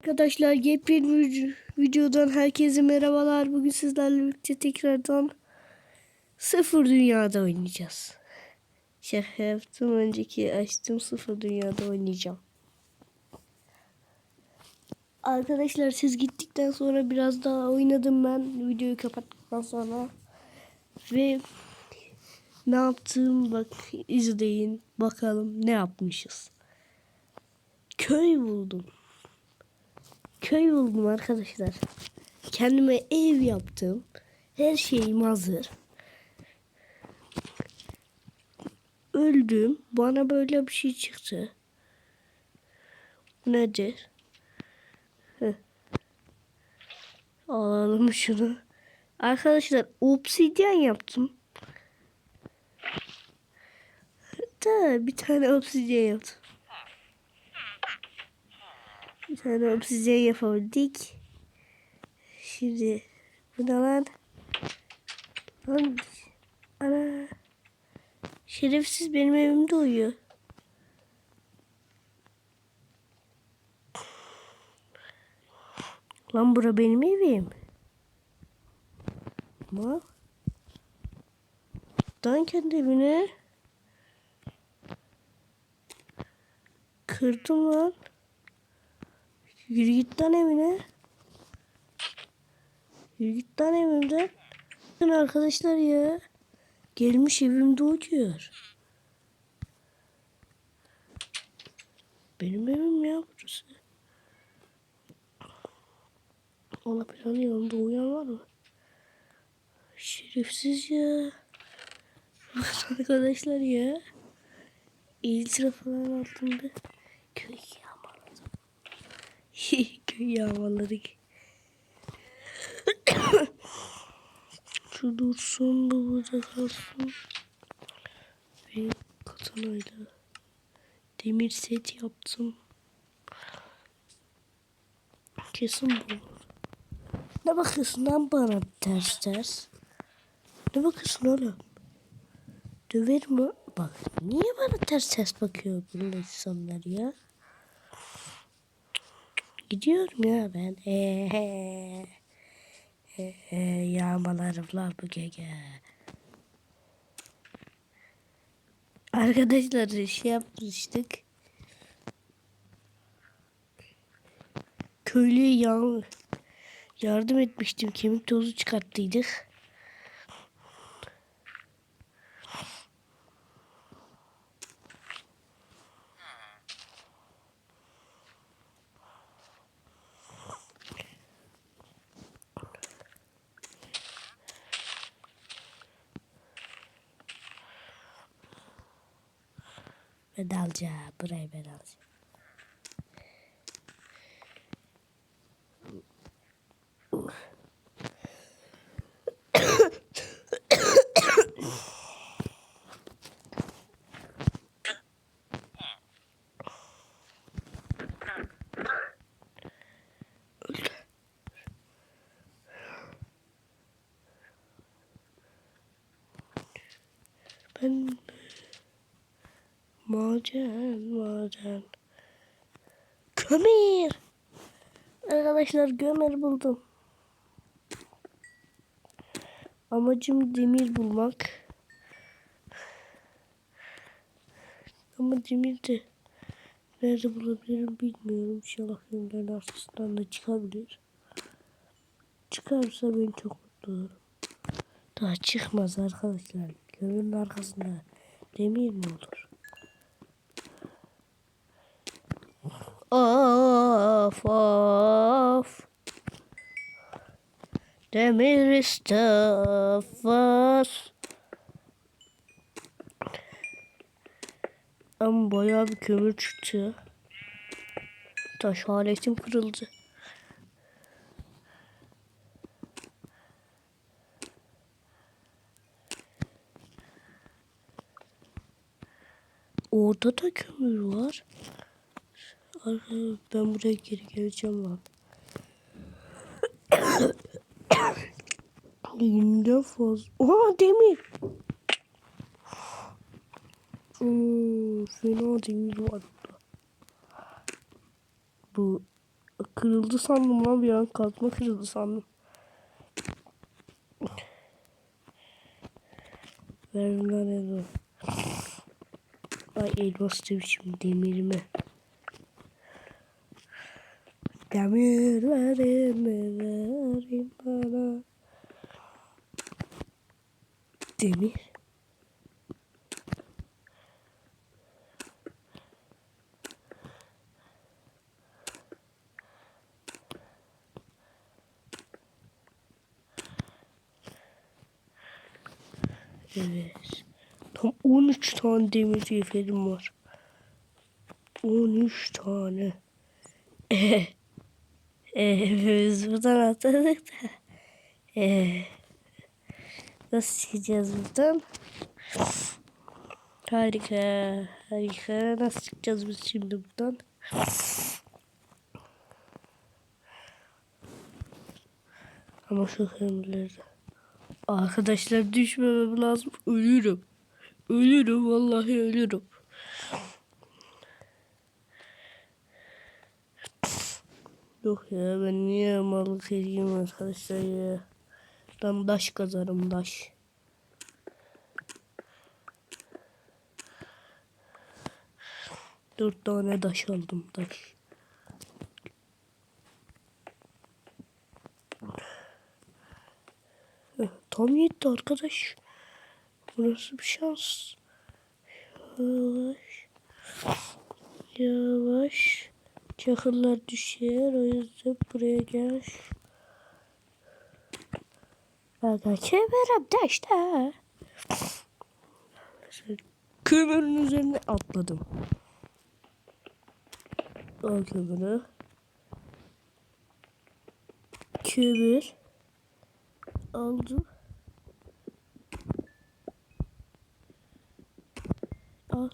Arkadaşlar yepyeni videodan herkese merhabalar. Bugün sizlerle birlikte tekrardan sıfır dünyada oynayacağız. Şaka yaptım. Önceki açtım sıfır dünyada oynayacağım. Arkadaşlar siz gittikten sonra biraz daha oynadım ben videoyu kapattıktan sonra. Ve ne yaptım bak izleyin bakalım ne yapmışız. Köy buldum köy buldum arkadaşlar. Kendime ev yaptım. Her şeyim hazır. Öldüm. Bana böyle bir şey çıktı. Nedir? Heh. Alalım şunu. Arkadaşlar obsidyen yaptım. Da bir tane obsidyen yaptım. Bir tane obsidyen yapabildik. Şimdi bu ne lan? Lan ana. Şerefsiz benim evimde uyuyor. Lan bura benim evim. Ama Dan kendi evine kırdım lan. Yürü git lan evine. Yürü git lan evimden. Bakın arkadaşlar ya. Gelmiş evimde uyuyor. Benim evim ya burası. Allah belanı yanında uyan var mı? Şerefsiz ya. Arkadaşlar ya. 50 lira falan altında. Köy yağmaladım. Köy yağmaladık. Şu dursun bu burada kalsın. Ve katanayla demir set yaptım. Kesin bu. Ne bakıyorsun lan bana ters ters? Ne bakıyorsun oğlum? Döverim? Bak niye bana ters ters bakıyor bunun insanlar ya? Gidiyorum ya ben. Eee. Eee yağmalarımlar bu gece. Arkadaşlar şey yapmıştık. Köylüye yağ yardım etmiştim. Kemik tozu çıkarttıydık. Ben alacağım. Burayı ben alacağım. Ben maden maden kömür arkadaşlar kömür buldum. Amacım demir bulmak. Ama demir de nerede bulabilirim bilmiyorum. İnşallah kömürlerin arkasından da çıkabilir. Çıkarsa ben çok mutlu olurum. Daha çıkmaz arkadaşlar. Kömürün arkasında demir mi olur Of of. Demir istafas. Ama bayağı bir kömür çıktı. Taş aletim kırıldı. Orada da kömür var. Ben buraya geri geleceğim lan. 20'den fazla. Oha demir. Oo, fena demir var burada. Bu Kırıldı sandım lan bir an kazma kırıldı sandım. Ver lan elma. Ay elmas demişim demirimi. Demir verin mi bana. Demir. Evet. Tam 13 tane demir ceferim var. 13 tane. Ee, biz buradan atladık da. Ee, nasıl çıkacağız buradan? Harika, harika. Nasıl çıkacağız biz şimdi buradan? Ama şu hemleri. Arkadaşlar düşmemem lazım. Ölürüm. Ölürüm vallahi ölürüm. Yok ya ben niye mallık edeyim arkadaşlar ya. Ben daş kazarım daş. Dört tane daş aldım daş. Tam yetti arkadaş. Burası bir şans. Yavaş. Yavaş. Çakıllar düşer. O yüzden buraya gel. Bakın kemerim taşta. Kömürün üzerine atladım. Al kömürü. Kömür. Aldım. Al.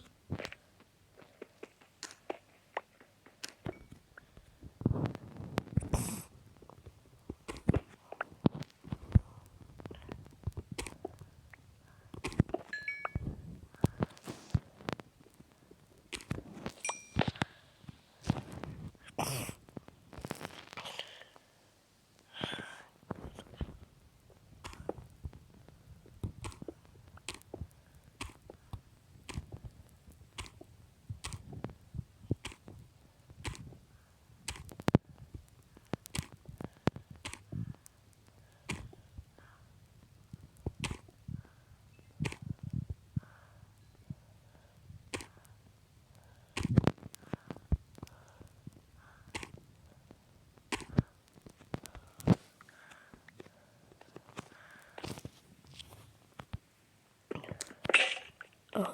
Allah.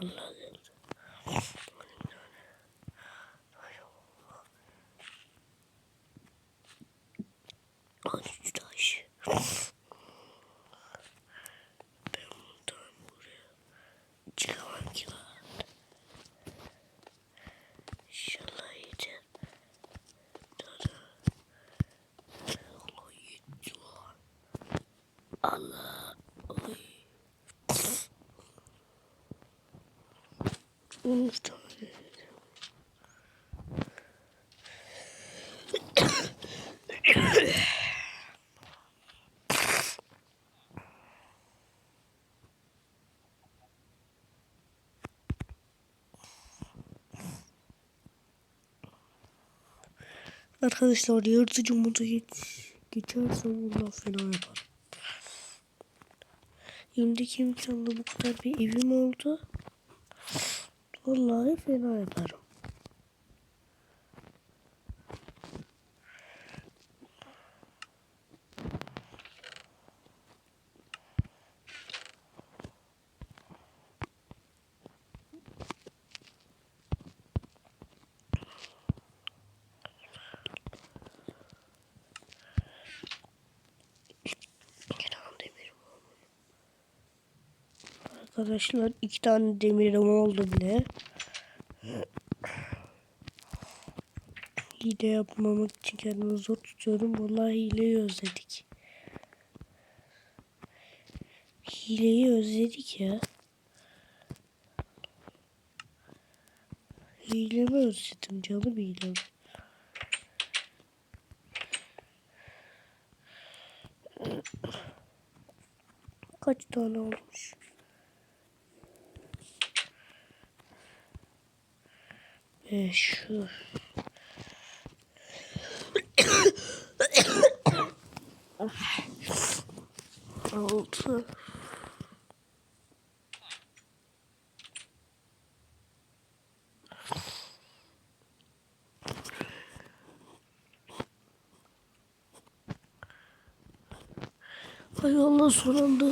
Ben buradan buraya çıkamam ki lan. Allah yetti lan. Allah. Oy. 13 tane. Arkadaşlar yırtıcı modu geç, geçersem ondan fena yaparım. Elimdeki imkanla bu kadar bir evim oldu. Vallahi fena yaparım. arkadaşlar. iki tane demirim oldu bile. Hile yapmamak için kendimi zor tutuyorum. Vallahi hileyi özledik. Hileyi özledik ya. Hilemi özledim canım hilemi. Kaç tane olmuş? Beş şu. Altı. Ay Allah son anda.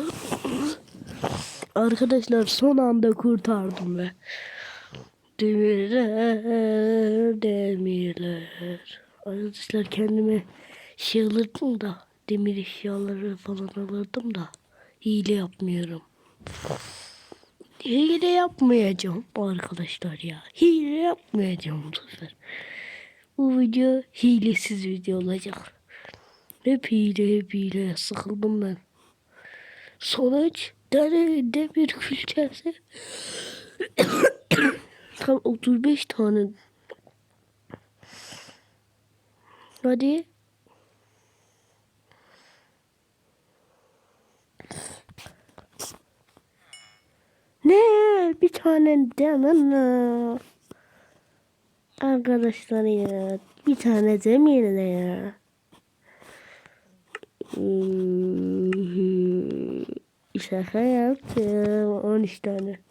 Arkadaşlar son anda kurtardım ve demirler demirler. Arkadaşlar kendime şey alırdım da demir eşyaları falan alırdım da hile yapmıyorum. Hile yapmayacağım arkadaşlar ya. Hile yapmayacağım bu sefer. Bu video hilesiz video olacak. Hep hile hep hile sıkıldım ben. Sonuç tane demir külçesi. Tam 35 tane. Hadi. Ne? Bir tane demir. Arkadaşlar ya. Bir tane ne ya? Şaka yaptım. 13 tane.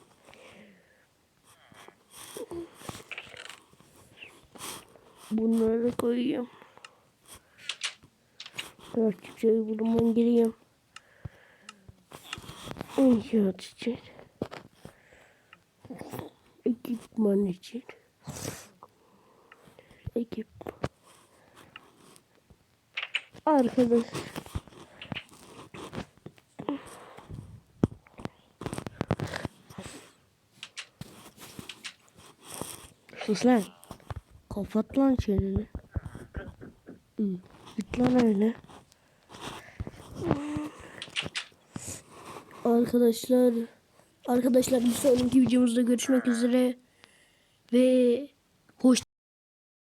Bunları koyayım. Artık şey bulman gireyim. İnşaat için. Ekipman için. Ekip. Arkadaş. Sus lan. Kapat lan çeneni. Git lan öyle. Arkadaşlar. Arkadaşlar bir sonraki videomuzda görüşmek üzere. Ve